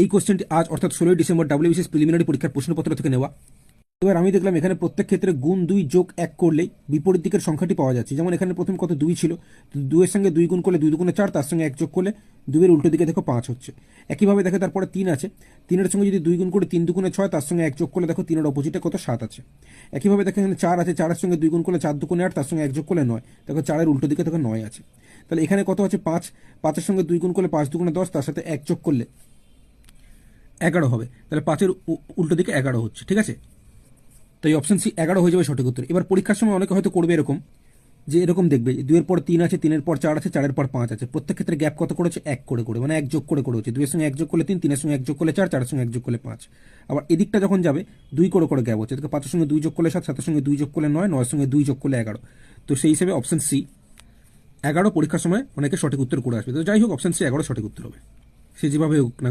এই কোশ্চেনটি আজ, অর্থাৎ ষোলোই ডিসেম্বর ডাব্লিউবিসিএস প্রিলিমিনারি পরীক্ষার প্রশ্নপত্র থেকে নেওয়া। এবার আমি দেখলাম এখানে প্রত্যেক ক্ষেত্রে গুণ দুই যোগ এক করলেই বিপরীত দিকের সংখ্যাটি পাওয়া যাচ্ছে। যেমন এখানে প্রথম কত দুই ছিল? তো দুইয়ের সঙ্গে দুই গুণ করলে দুই দুগুণে চার, তার সঙ্গে এক যোগ করলে দুইয়ের উল্টো দিকে দেখো পাঁচ হচ্ছে। একইভাবে দেখো তারপরে তিন আছে। তিনের সঙ্গে যদি দুই গুণ করে তিন দুগুণে ছয়, তার সঙ্গে এক যোগ করলে দেখো তিনের অপোজিটে কত সাত আছে। একইভাবে দেখো এখানে চার আছে, চারের সঙ্গে দুই গুণ করলে চার দুগুণে আট, তার সঙ্গে এক যোগ করলে নয়। দেখো চারের উল্টো দিকে দেখো নয় আছে। তাহলে এখানে কত আছে? পাঁচ। পাঁচের সঙ্গে দুই গুণ করলে পাঁচ দুগুণে দশ, তার সাথে এক যোগ করলে এগারো হবে। তাহলে পাঁচের উল্টো দিকে এগারো হচ্ছে, ঠিক আছে? তো এই অপশন সি এগারো হয়ে যাবে সঠিক উত্তর। এবার পরীক্ষার সময় অনেকে হয়তো করবে এরকম, যে এরকম দেখবে যে দুইয়ের পর তিন আছে, তিনের পর চার আছে, চারের পর পাঁচ আছে। প্রত্যেক ক্ষেত্রে গ্যাপ কত করেছে? এক করে করে মানে এক যোগ করে করে হচ্ছে। দুইয়ের সঙ্গে এক যোগ করলে তিন, তিনের সঙ্গে এক যোগ করলে চার, চারের সঙ্গে এক যোগ করলে পাঁচ। আবার এদিকটা যখন যাবে, দুই করে করে গ্যাপ হচ্ছে। পাঁচের সঙ্গে দুই যোগ করলে সাত, সাতের সঙ্গে দুই যোগ করলে নয়, নয়ের সঙ্গে দুই যোগ করলে এগারো। তো সেই হিসেবে অপশন সি এগারো পরীক্ষার সময় অনেকে সঠিক উত্তর করে আসবে। তো যাই হোক অপশন সি এগারো সঠিক উত্তর হবে। সে যেভাবে হোক না